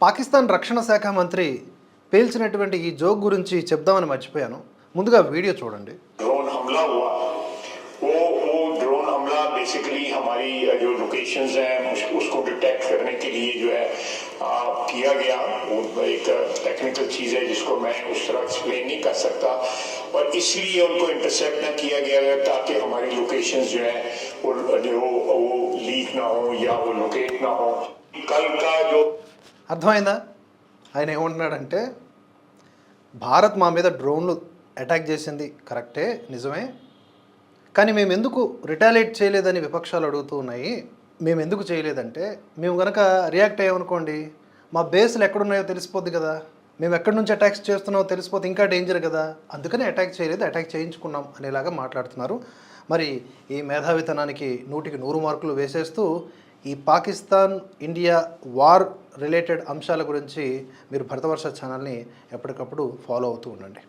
పాకిస్తాన్ రక్షణ శాఖ మంత్రి పేల్చినటువంటి ఈ జోక్ గురించి చెప్దామని మర్చిపోయాను ముందుగా వీడియో చూడండి ड्रोन हमला हुआ वो वो ड्रोन हमला बेसिकली हमारी जो लोकेशंस हैं उस- उसको डिटेक्ट करने के लिए जो है आ, किया गया वो एक टेक्निकल चीज़ है जिसको मैं उस तरह एक्सप्लेन नहीं कर सकता और इसलिए उनको इंटरसेप्ट ना किया गया है ताकि हमारी लोकेशंस जो है वो जो वो लीक ना हो या वो लोकेट ना हो कल का जो అర్థమైందా? ఆయన ఏమంటున్నాడంటే భారత్ మా మీద డ్రోన్లు అటాక్ చేసింది కరెక్టే నిజమే. కానీ మేము ఎందుకు రిటాలియేట్ చేయలేదని విపక్షాలు అడుగుతూ ఉన్నాయి. మేము ఎందుకు చేయలేదంటే మేము కనుక రియాక్ట్ అయ్యామనుకోండి మా బేస్లు ఎక్కడున్నాయో తెలిసిపోద్ది కదా. మేము ఎక్కడి నుంచి అటాక్స్ చేస్తున్నామో తెలిసిపోతే ఇంకా డేంజర్ కదా. అందుకనే అటాక్ చేయలేదు అటాక్ చేయించుకున్నాం అనేలాగా మాట్లాడుతున్నారు. మరి ఈ మేధావితనానికి నూటికి నూరు మార్కులు వేసేస్తూ ఈ పాకిస్తాన్ ఇండియా వార్ రిలేటెడ్ అంశాల గురించి మీరు భరతవర్ష ఛానల్ని ఎప్పటికప్పుడు ఫాలో అవుతూ ఉండండి.